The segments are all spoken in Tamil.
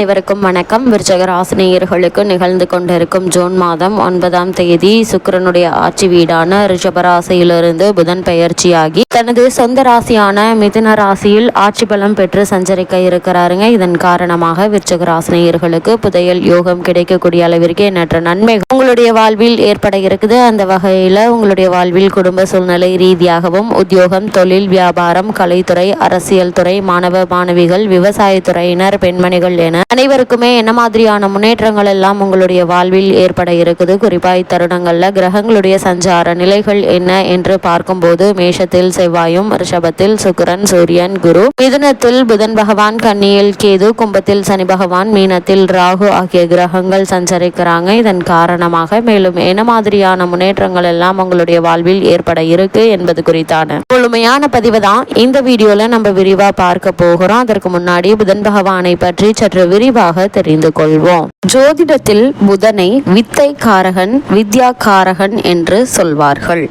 அனைவருக்கும் வணக்கம். விருச்சக ராசினியர்களுக்கு நிகழ்ந்து கொண்டிருக்கும் ஜூன் மாதம் ஒன்பதாம் தேதி சுக்கரனுடைய ஆட்சி வீடான ரிஷபராசியிலிருந்து புதன் பெயர்ச்சியாகி தனது சொந்த ராசியான மிதுன ராசியில் ஆட்சி பலம் பெற்று சஞ்சரிக்க இருக்கிறாருங்க. இதன் காரணமாக விருச்சக ராசினியர்களுக்கு புதையல் யோகம் கிடைக்கக்கூடிய அளவிற்கு எண்ணற்ற நன்மை உங்களுடைய வாழ்வில் ஏற்பட இருக்குது. அந்த வகையில் உங்களுடைய வாழ்வில் குடும்ப சூழ்நிலை ரீதியாகவும் உத்தியோகம் தொழில் வியாபாரம் கலைத்துறை அரசியல் துறை மாணவ மாணவிகள் விவசாயத்துறையினர் பெண்மணிகள் என அனைவருக்குமே என்ன மாதிரியான முன்னேற்றங்கள் எல்லாம் உங்களுடைய வாழ்வில் ஏற்பட இருக்குது? குறிப்பா இத்தருணங்கள்ல கிரகங்களுடைய சஞ்சார நிலைகள் என்ன என்று பார்க்கும்போது மேஷத்தில் செவ்வாயும் ரிஷபத்தில் சுக்கரன் சூரியன் குரு. மிதுனத்தில் புதன் பகவான் கன்னியில் கேது கும்பத்தில் சனி பகவான் மீனத்தில் ராகு ஆகிய கிரகங்கள் சஞ்சரிக்கிறாங்க. இதன் காரணமாக மேலும் என்ன மாதிரியான முன்னேற்றங்கள் எல்லாம் உங்களுடைய வாழ்வில் ஏற்பட இருக்கு என்பது குறித்தான முழுமையான பதிவு தான் இந்த வீடியோல நம்ம விரிவா பார்க்க போகிறோம். அதற்கு முன்னாடி புதன் பகவானை பற்றி சற்று விரிவாக தெரிந்து கொள்வோம். ஜோதிடத்தில் புதனை வித்தை காரகன் வித்யா காரகன் என்று சொல்வார்கள்.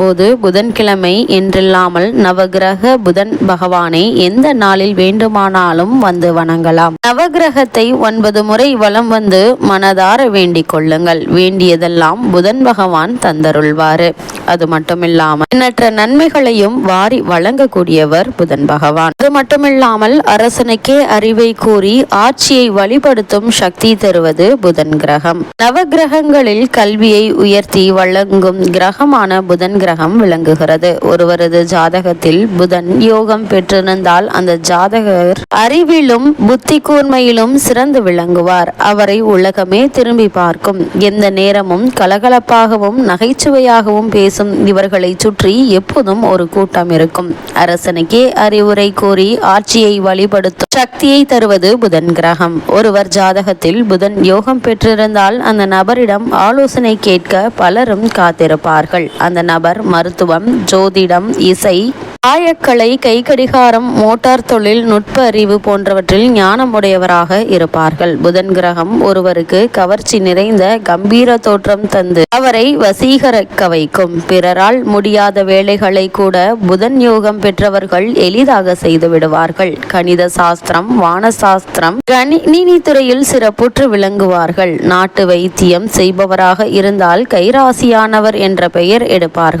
பார்க்கும்போது புதன்கிழமை என்றில்லாமல் நவகிரக புதன் பகவானை எந்த நாளில் வேண்டுமானாலும் வந்து வணங்கலாம். நவகிரகத்தை ஒன்பது முறை வலம் வந்து மனதார வேண்டிக் கொள்ளுங்கள். வேண்டியதெல்லாம் புதன் பகவான் தந்தருள்வாரு. அது மட்டுமில்லாமல் எண்ணற்ற நன்மைகளையும் வாரி வழங்கக்கூடியவர் புதன் பகவான். அது மட்டுமில்லாமல் அரசனுக்கே அறிவை கூறி ஆட்சியை வழிபடுத்தும் சக்தி தருவது புதன் கிரகம். நவகிரகங்களில் கல்வியை உயர்த்தி வழங்கும் கிரகமான புதன் கிரகம் விளங்குகிறது. ஒருவரது ஜாதகத்தில் புதன் யோகம் பெற்றிருந்தால் அந்த ஜாதகர் அறிவிலும் புத்தி கூர்மையிலும் சிறந்து விளங்குவார். அவரை உலகமே திரும்பி பார்க்கும். எந்த நேரமும் கலகலப்பாகவும் நகைச்சுவையாகவும் பேசும் இவர்களை சுற்றி எப்போதும் ஒரு கூட்டம் இருக்கும். அரசனுக்கே அறிவுரை கூறி ஆட்சியை வழிபடுத்தும் சக்தியை தருவது புதன் கிரகம். ஒருவர் ஜாதகத்தில் புதன் யோகம் பெற்றிருந்தால் அந்த நபரிடம் ஆலோசனை கேட்க பலரும் காத்திருப்பார்கள். அந்த நபர் மருத்துவம் ஜோதிடம் இசை ஆயக்கலை கைக்கடிகாரம் மோட்டார் தொழில் நுட்ப அறிவு போன்றவற்றில் ஞானமுடையவராக இருப்பார்கள். புதன் கிரகம் ஒருவருக்கு கவர்ச்சி நிறைந்த கம்பீர தோற்றம் தந்து அவரை வசீகரிக்க வைக்கும். பிறரால் முடியாத வேலைகளை கூட புதன் யோகம் பெற்றவர்கள் எளிதாக செய்து விடுவார்கள். கணித சாஸ்திரம் வானசாஸ்திரம் கணினி துறையில் சிறப்புற்று விளங்குவார்கள். நாட்டு வைத்தியம் செய்பவராக இருந்தால் கைராசியானவர் என்ற பெயர் எடுப்பார்கள்.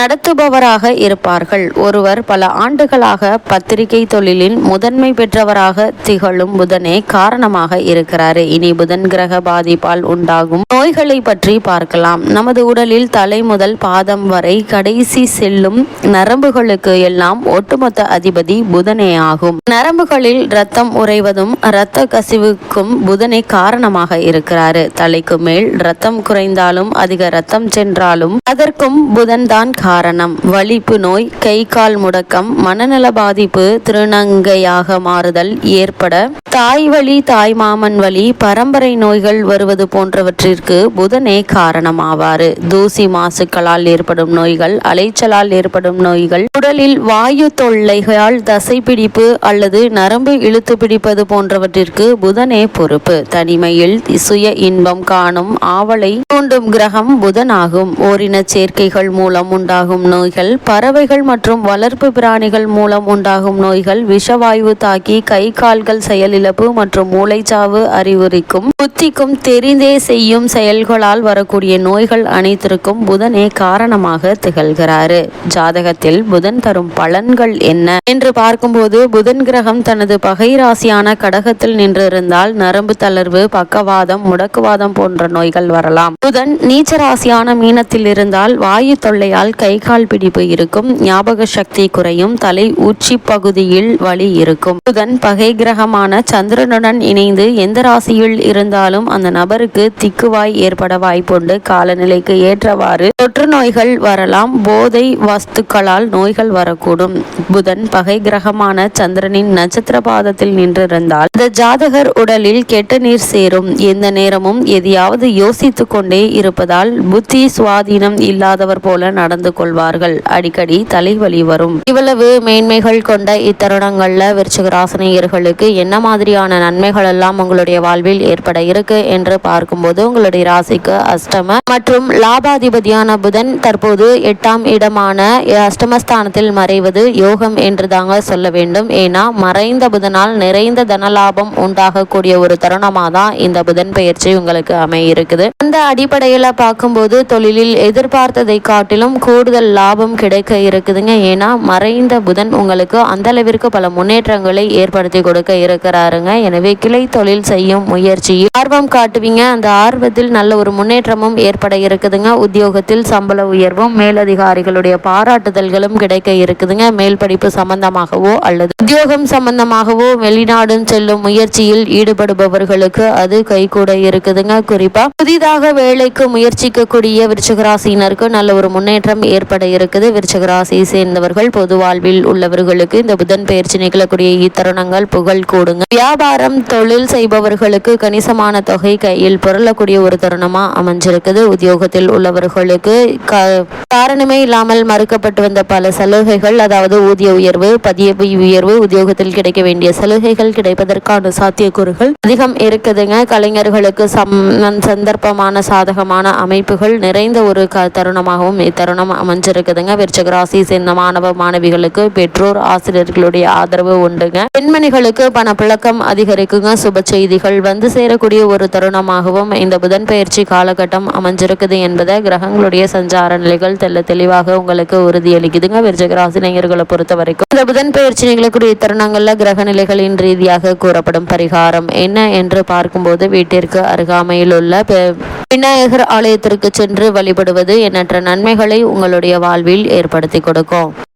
நடத்துபவராக இருப்பார்கள். ஒருவர் பல ஆண்டுகளாக பத்திரிகை தொழிலின் முதன்மை பெற்றவராக திகழும் புதனே காரணமாக இருக்கிறாரு. இனி புதன் கிரக பாதிப்பால் உண்டாகும் நோய்களை பற்றி பார்க்கலாம். நமது உடலில் தலை முதல் பாதம் வரை கடைசி செல்லும் நரம்புகளுக்கு எல்லாம் ஒட்டுமொத்த அதிபதி புதனே ஆகும். நரம்புகளில் ரத்தம் உறைவதும் இரத்த கசிவுக்கும் புதனே காரணமாக இருக்கிறாரு. தலைக்கு மேல் ரத்தம் குறைந்தாலும் அதிக ரத்தம் சென்றாலும் அதற்கும் புதன் தான் காரணம். வலிப்பு நோய் கை கால் முடக்கம் மனநல பாதிப்பு திருநங்கையாக மாறுதல் ஏற்பட. தாய் வழி தாய் மாமன் வழி பரம்பரை நோய்கள் வருவது போன்றவற்றிற்கு புதனே காரணமாவாறு. தூசி மாசுக்களால் ஏற்படும் நோய்கள் அலைச்சலால் ஏற்படும் நோய்கள் உடலில் வாயு தொல்லைகளால் தசைப்பிடிப்பு அல்லது நரம்பு இழுத்து பிடிப்பது போன்றவற்றிற்கு புதனே பொறுப்பு. தனிமையில் சுய இன்பம் காணும் ஆவலை தூண்டும் கிரகம் புதனாகும். ஓரின சேர்க்கைகள் மூலம் உண்டாகும் நோய்கள் பறவைகள் மற்றும் வளர்ப்பு பிராணிகள் மூலம் உண்டாகும் நோய்கள் விஷவாயு தாக்கி கை கால்கள் செயலிழப்பு மற்றும் மூளைச்சாவு அறிகுறிக்கும் புத்திக்கும் தெரிந்தே செய்யும் செயல்களால் வரக்கூடிய நோய்கள் அனைத்திற்கும் புதனே காரணமாக திகழ்கிறாரு. ஜாதகத்தில் புதன் தரும் பலன்கள் என்ன? என்று பார்க்கும்போது புதன் கிரகம் தனது பகை ராசியான கடகத்தில் நின்றிருந்தால் நரம்பு தளர்வு பக்கவாதம் முடக்குவாதம் போன்ற நோய்கள் வரலாம். புதன் நீச்ச ராசியான மீனத்தில் இருந்தால் வாயு தொல்லையால் கை கால் பிடிப்பு இருக்கும். ஞாபக சக்தி குறையும். தலை உச்சி பகுதியில் வலி இருக்கும். புதன் பகை கிரகமான சந்திரனுடன் இணைந்து எந்த ராசியில் இருந்தாலும் அந்த நபருக்கு திக்குவாய் ஏற்பட வாய்ப்புண்டு. காலநிலைக்கு ஏற்றவாறு தொற்று நோய்கள் வரலாம். போதை வஸ்துக்களால் நோய்கள் வரக்கூடும். புதன் பகை கிரகமான சந்திரனின் நட்சத்திர பாதத்தில் நின்றிருந்தால் இந்த ஜாதகர் உடலில் கெட்ட நீர் சேரும். எந்த நேரமும் எதையாவது யோசித்துக் கொண்டே இருப்பதால் புத்தி சுவாதீனம் இல்லாதவர் போல நடந்து கொள்வார்கள். அடிக்கடி தலைவலி வரும். இவ்வளவு மேன்மைகள் கொண்ட இத்தருணங்கள்ல விருச்சிக ராசினியர்களுக்கு என்ன மாதிரியான நன்மைகள் எல்லாம் உங்களுடைய வாழ்வில் ஏற்பட இருக்கு என்று பார்க்கும்போது உங்களுடைய ராசிக்கு அஷ்டம மற்றும் லாபாதிபதியான புதன் தற்போது எட்டாம் இடமான அஷ்டமஸ்தானத்தில் மறைவது யோகம் என்று தாங்க சொல்ல வேண்டும். ஏன்னா மறைந்த புதனால் நிறைந்த தனலாபம் உண்டாகக்கூடிய ஒரு தருணமாக தான் இந்த புதன் பயிற்சி உங்களுக்கு அமையிருக்குது அந்த அடிப்படையில் பார்க்கும்போது தொழிலில் எதிர்பார்த்ததை காட்டிலும் கூடுதல் லாபம் கிடைக்க இருக்குதுங்க. ஏன்னா மறைந்த புதன் உங்களுக்கு அந்த அளவிற்கு பல முன்னேற்றங்களை ஏற்படுத்தி கொடுக்க இருக்கிறாருங்க. எனவே கிளை தொழில் செய்யும் முயற்சியில் ஆர்வம் காட்டுவீங்க. அந்த ஆர்வத்தில் நல்ல ஒரு முன்னேற்றமும் ஏற்பட இருக்குதுங்க. உத்தியோகத்தில் சம்பள உயர்வும் மேலதிகாரிகளுடைய பாராட்டுதல்களும் கிடைக்க இருக்குதுங்க. மேல் படிப்பு சம்பந்தமாகவோ அல்லது உத்தியோகம் சம்பந்தமாகவோ வெளிநாடு செல்லும் முயற்சியில் ஈடுபடுபவர்களுக்கு அது கைகூட இருக்குதுங்க. குறிப்பா புதிதாக வேலைக்கு முயற்சிக்கக்கூடிய விருச்சகராசினருக்கு நல்ல ஒரு முன்னேற்றம் ஏற்பட இருக்குது. விருச்சகராசியை சேர்ந்தவர்கள் பொது வாழ்வில் உள்ளவர்களுக்கு இந்த புதன் பயிற்சி நிகழக்கூடிய இத்தருணங்கள் புகழ் கூடுங்க. வியாபாரம் தொழில் செய்பவர்களுக்கு கணிசமான தொகை கையில் புரளக்கூடிய ஒரு தருணமா அமைஞ்சிருக்குது. உத்தியோகத்தில் உள்ளவர்களுக்கு க- காரணமே இல்லாமல் மறுக்கப்பட்டு வந்த பல சலுகைகள் அதாவது ஊதிய உயர்வு பதவி உயர்வு உத்தியோகத்தில் கிடைக்க வேண்டிய சலுகைகள் கிடைப்பதற்கான சாத்தியக்கூறுகள் அதிகம் இருக்குதுங்க. கலைஞர்களுக்கு சம் சந்தர்ப்பமான சாதகமான அமைப்புகள் நிறைந்த ஒரு க தருணமாகவும் இத்தருணம் அமைஞ்சிருக்குதுங்க. விருச்சக ராசி சேர்ந்த மாணவ மாணவிகளுக்கு பெற்றோர் ஆசிரியர்களுடைய ஆதரவு உண்டுங்க. பெண்மணிகளுக்கு பணப்புழக்கம் அதிகரிக்குங்க. சுப செய்திகள் வந்து சேரக்கூடிய ஒரு தருணமாகவும் இந்த புதன் பயிற்சி காலகட்டம் அமைஞ்சிருக்குது என்பதை கிரகங்களுடைய சஞ்சார நிலைகள் தெல்ல தெளிவாக உங்களுக்கு உறுதியளிக்குதுங்க. விருச்சக ராசி நேயர்களை பொறுத்த வரைக்கும் இந்த புதன் பயிற்சி நிகழக்கூடிய தருணங்கள்ல கிரக நிலைகளின் ரீதியாக கூறப்படும் பரிகாரம் என்ன என்று பார்க்கும்போது வீட்டிற்கு அருகாமையில் உள்ள பெ- விநாயகர் ஆலயத்திற்கு சென்று வழிபடுவது எண்ணற்ற நன்மைகளை உங்களுடைய வாழ்வில் ஏற்படுத்தி கொடுக்கும்.